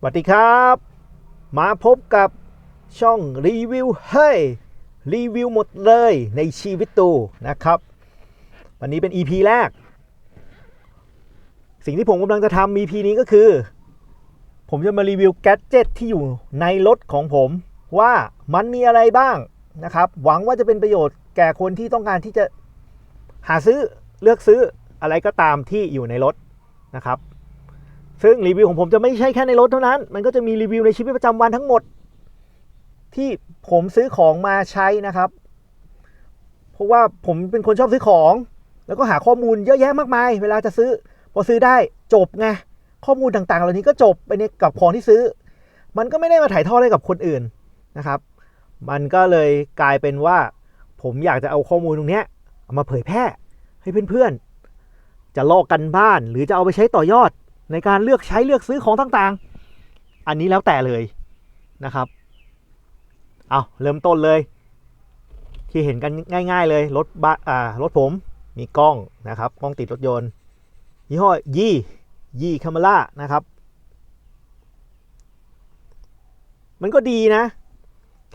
สวัสดีครับ มาพบกับช่องรีวิวเฮ้ยรีวิวหมดเลยในชีวิตตูนะครับ วันนี้เป็น EP แรก สิ่งที่ผมกำลังจะทำ EP นี้ก็คือ ผมจะมารีวิวแกดเจ็ตที่อยู่ในรถของผมว่ามันมีอะไรบ้างนะครับ หวังว่าจะเป็นประโยชน์แก่คนที่ต้องการที่จะหาซื้อเลือกซื้ออะไรก็ตามที่อยู่ในรถนะครับ ซึ่งรีวิวของผมจะไม่ใช่แค่ในรถเท่านั้น มันก็จะมีรีวิวในชีวิตประจำวันทั้งหมด ที่ผมซื้อของมาใช้นะครับ เพราะว่าผมเป็นคนชอบซื้อของ แล้วก็หาข้อมูลเยอะแยะมากมาย เวลาจะซื้อ พอซื้อได้จบไง ข้อมูลต่างๆ เหล่านี้ก็จบไปในกับของที่ซื้อ มันก็ไม่ได้มาถ่ายทอดให้กับคนอื่นนะครับ มันก็เลยกลายเป็นว่า ผมอยากจะเอาข้อมูลตรงนี้เอามาเผยแพร่ให้เพื่อนๆ จะลอกกันบ้านหรือจะเอาไปใช้ต่อยอด ในการเลือกใช้เลือกซื้อของต่างๆ อันนี้แล้วแต่เลยนะครับ เอาเริ่มต้นเลย ที่เห็นกันง่าย ๆเลยรถบ้าอ่ารถผมมีกล้องนะครับกล้องติดรถยนต์ยี่ห้อยี่ยี่คามาร่านะครับ มันก็ดีนะ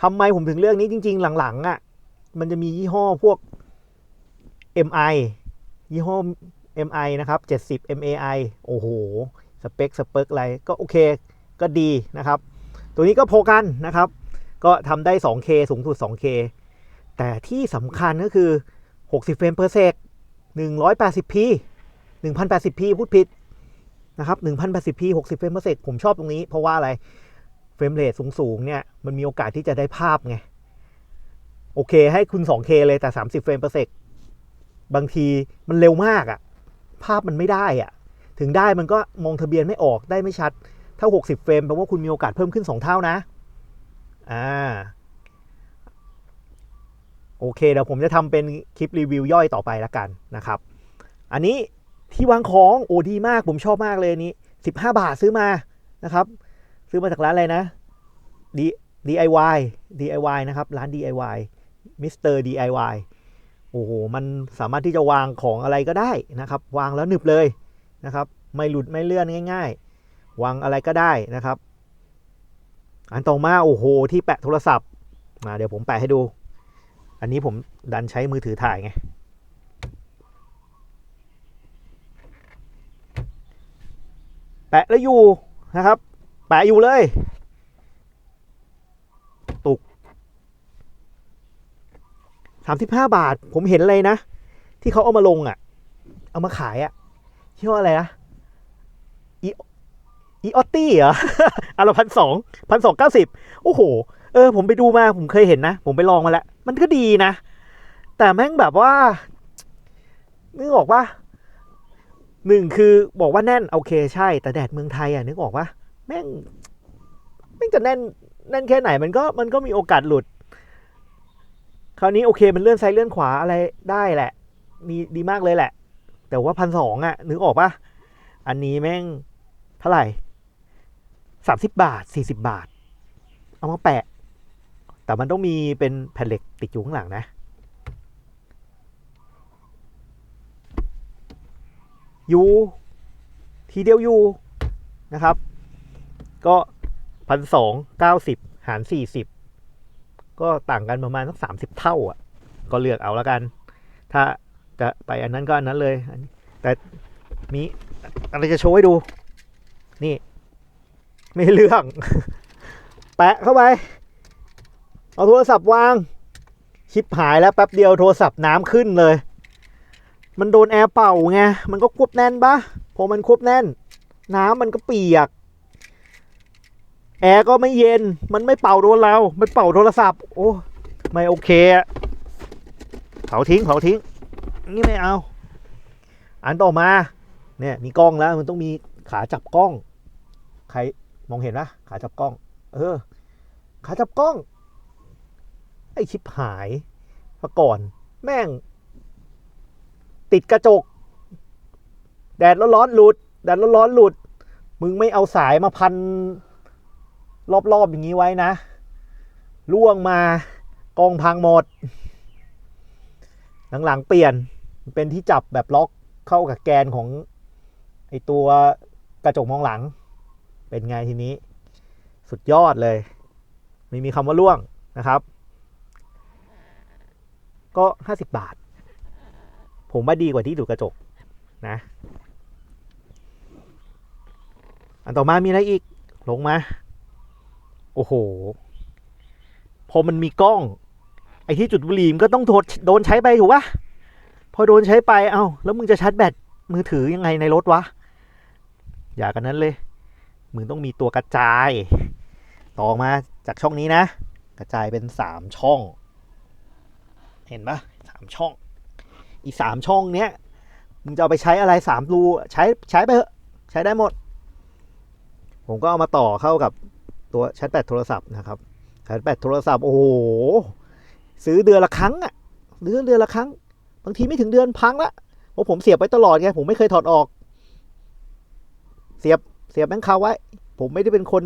ทำไมผมถึงเลือกนี้จริง ๆ หลังๆอะมันจะมียี่ห้อพวก MI ยี่ห้อ MI นะครับ 70 MAI โอ้โห สเปค สเปคอะไร ก็โอเค ก็ดีนะครับ ตัวนี้ก็โพกันนะครับ ก็ทำได้ 2K สูงสุด 2K แต่ที่สำคัญก็คือ 60 เฟรม per sec 180p 1080p พูดผิดนะครับ 1080p 60 เฟรม per sec ผมชอบตรงนี้ เพราะว่าอะไร เฟรมเรทสูงๆ เนี่ย มันมีโอกาสที่จะได้ภาพไง โอเค ให้คุณ 2K เลยแต่ 30 เฟรม per sec บางทีมันเร็วมากอะ ภาพมันไม่ได้อะถึงได้มันก็มองทะเบียนไม่ออกได้ไม่ชัด ถ้า 60 เฟรมแปลว่าคุณมีโอกาสเพิ่มขึ้น 2 เท่านะ อ่า โอเค เดี๋ยวผมจะทำเป็นคลิปรีวิวย่อยต่อไปละกันนะครับ อันนี้ที่วางของโอ้ดีมาก ผมชอบมากเลยนนี้ 15 บาทซื้อมานะครับ ซื้อมาจากร้านอะไรนะ D DIY DIY นะครับ ร้าน DIY Mr. DIY โอ้โห มันสามารถที่จะวางของอะไรก็ได้นะครับ วางแล้วหนึบเลยนะครับ ไม่หลุดไม่เลื่อนง่าย ๆ วางอะไรก็ได้นะครับ อันต่อมาโอ้โห ที่แปะโทรศัพท์มาเดี๋ยวผมแปะให้ดู อันนี้ผมดันใช้มือถือถ่ายไง แปะแล้วอยู่นะครับ แปะอยู่เลย ตุก สามสิบห้าบาท ผมเห็นเลยนะ ที่เขาเอามาลงอะ เอามาขายอะชื่ออะไรนะอีอีออตตี้เหรออันละพันสองพันสองเก้าสิบโอ้โห เออ ผมไปดูมาผมเคยเห็นนะ ผมไปลองมาแล้ว มันก็ดีนะ แต่แม่งแบบว่านึกออกปะหนึ่งคือบอกว่าแน่น โอเคใช่ แต่แดดเมืองไทยอะนึกออกปะแม่งแม่งจะแน่นแน่นแค่ไหนมันก็มันก็มีโอกาสหลุด คราวนี้โอเคมันเลื่อนซ้ายเลื่อนขวาอะไรได้แหละมีดีมากเลยแหละ แต่ว่าพันสองอะ นึกออกปะอันนี้แม่งเท่าไหร่สามสิบบาทสี่สิบาท เอามาแปะ แต่มันต้องมีเป็นแผ่นเหล็กติดอยู่ข้างหลังนะอยู่ทีเดียวอยู่นะครับ ก็พันสองเก้าสิบหารสี่สิบ ก็ต่างกันประมาณสักสามสิบเท่าอะ ก็เลือกเอาแล้วกัน ถ้าจะไปอันนั้นก็อันนั้นเลยอันนี้แต่มีอะไรจะโชว์ให้ดู นี่ ไม่เรื่อง แปะเข้าไป เอาโทรศัพท์วาง ชิปหายแล้วแป๊บเดียวโทรศัพท์น้ำขึ้นเลย มันโดนแอร์เป่าไง มันก็ควบแน่นปะพอมันควบแน่น น้ำมันก็เปียก แอร์ก็ไม่เย็น มันไม่เป่าโดนเรา มันเป่าโทรศัพท์ โอ้ ไม่โอเคอะเผาทิ้ง เผาทิ้ง นี่ไม่เอา อันต่อมา เนี่ย มีกล้องแล้ว มันต้องมีขาจับกล้อง ใครมองเห็นนะขาจับกล้อง เออ ขาจับกล้อง ไอชิปหายมาก่อน แม่ง ติดกระจก แดดร้อนๆหลุด แดดร้อนๆหลุด มึงไม่เอาสายมาพัน รอบๆอย่างนี้ไว้นะล่วงมากองพังหมด หลังๆเปลี่ยนเป็นที่จับแบบล็อกเข้ากับแกนของไอตัวกระจกมองหลัง เป็นไงทีนี้ สุดยอดเลย ไม่มีคำว่าล่วงนะครับ ก็ห้าสิบบาท ผมว่าดีกว่าที่ดูดกระจกนะ อันต่อมามีอะไรอีก ลงมา โอ้โห พอมันมีกล้อง ไอ้ที่จุดบุหรี่มันก็ต้องโดนโดนใช้ไปถูกปะพอโดนใช้ไปเอ้าแล้วมึงจะชาร์จแบตมือถือยังไงในรถวะ อย่ากันนั้นเลย มึงต้องมีตัวกระจาย ต่อมาจากช่องนี้นะ กระจายเป็นสามช่อง เห็นปะสามช่อง อีสามช่องเนี้ยมึงจะเอาไปใช้อะไรสามรูใช้ใช้ไปเถอะใช้ได้หมด ผมก็เอามาต่อเข้ากับ ตัวชาร์จแบตโทรศัพท์นะครับชาร์จแบตโทรศัพท์โอ้โหซื้อเดือนละครั้งอะเดือนเดือนละครั้ง บางทีไม่ถึงเดือนพังละเพราะผมเสียบไว้ตลอดไงผมไม่เคยถอดออก เสียบเสียบแม่งคาไว้ ผมไม่ได้เป็นคน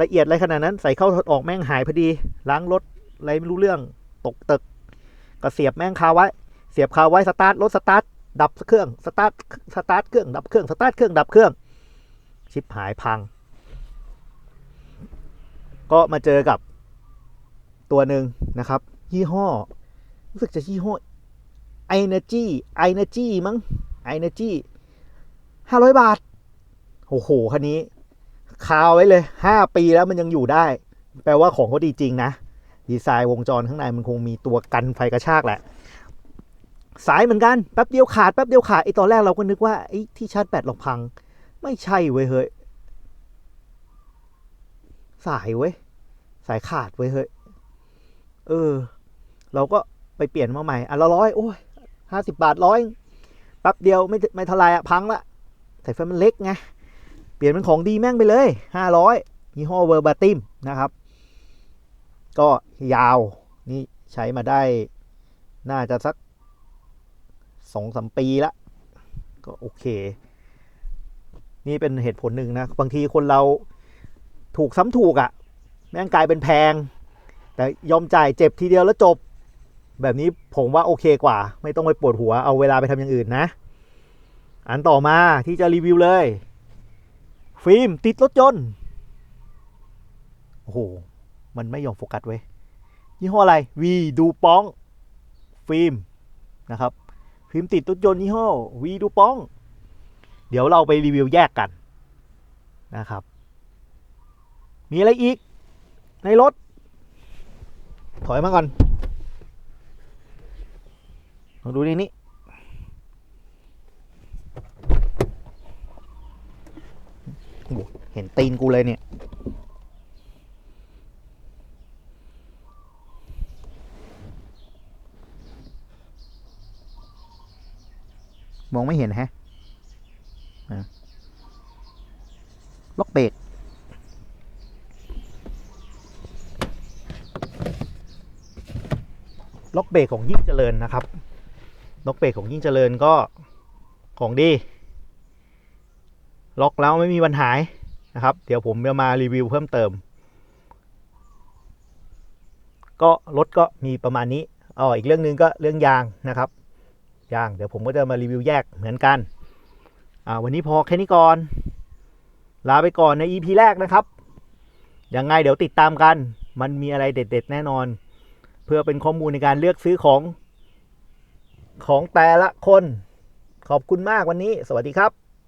ละเอียดอะไรขนาดนั้น ใส่เข้าถอดออกแม่งหายพอดี ล้างรถอะไรไม่รู้เรื่องตกตึก ก็เสียบแม่งคาไว้ เสียบคาไว้สตาร์ทรถสตาร์ทดับเครื่องสตาร์ทสตาร์ทเครื่องดับเครื่องสตาร์ทเครื่องดับเครื่อง ชิปหายพัง ก็มาเจอกับตัวหนึ่งนะครับ ยี่ห้อ รู้สึกจะยี่ห้อ Energy Energy มั้ง Energy ห้าร้อยบาท โอ้โห คันนี้ คาวไว้เลยห้าปีแล้วมันยังอยู่ได้ แปลว่าของเขาดีจริงนะ ดีไซน์วงจรข้างในมันคงมีตัวกันไฟกระชากแหละ สายเหมือนกัน แป๊บเดียวขาด แป๊บเดียวขาด ไอตอนแรกเราก็นึกว่าไอที่ชาร์จแบตเราพัง ไม่ใช่เว้ยเฮ้ย สายเว้ย สายขาดเว้ยเฮ้ย เออ เราก็ไปเปลี่ยนมาใหม่อันละร้อยโอ้ยห้าสิบบาทร้อยแป๊บเดียวไม่ไม่ทลายอะพังละสายไฟมันเล็กไง เปลี่ยนเป็นของดีแม่งไปเลยห้าร้อยยี่ห้อเวอร์บาติมนะครับ ก็ยาวนี่ใช้มาได้ น่าจะสักสองสามปีละ ก็โอเค นี่เป็นเหตุผลหนึ่งนะ บางทีคนเรา ถูกซ้ำถูกอะ่ะ แม่งกลายเป็นแพง แต่ยอมจ่ายเจ็บทีเดียวแล้วจบ แบบนี้ผมว่าโอเคกว่า ไม่ต้องไปปวดหัวเอาเวลาไปทำอย่างอื่นนะ อันต่อมาที่จะรีวิวเลย ฟิล์มติดรถยนต์โอ้โหมันไม่ยอมโฟกัสเว้ยยี่ห้ออะไรวีดูป้อง ฟิล์มนะครับฟิล์มติดรถยนต์ยี่ห้อวีดูป้อง เดี๋ยวเราไปรีวิวแยกกันนะครับ มีอะไรอีก ในรถ ถอยมาก่อนลองดูนี่นี่โอ้โหเห็นตีนกูเลยเนี่ยมองไม่เห็นแฮะล็อกเบรก ล็อ กเบรกของยิ่งเจริญนะครับล็อกเบรกของยิ่งเจริญก็ของดี ล็อกแล้วไม่มีปัญหานะครับ เดี๋ยวผมจะมารีวิวเพิ่มเติม ก็รถก็มีประมาณนี้อ๋ออีกเรื่องหนึงก็เรื่องยางนะครับยางเดี๋ยวผมก็จะมารีวิวแยกเหมือนกันอ่าวันนี้พอแค่นี้ก่อน ลาไปก่อนใน EP แรกนะครับยังไงเดี๋ยวติดตามกัน มันมีอะไรเด็ด ๆ แน่นอน เพื่อเป็นข้อมูลในการเลือกซื้อของของแต่ละคน ขอบคุณมากวันนี้ สวัสดีครับ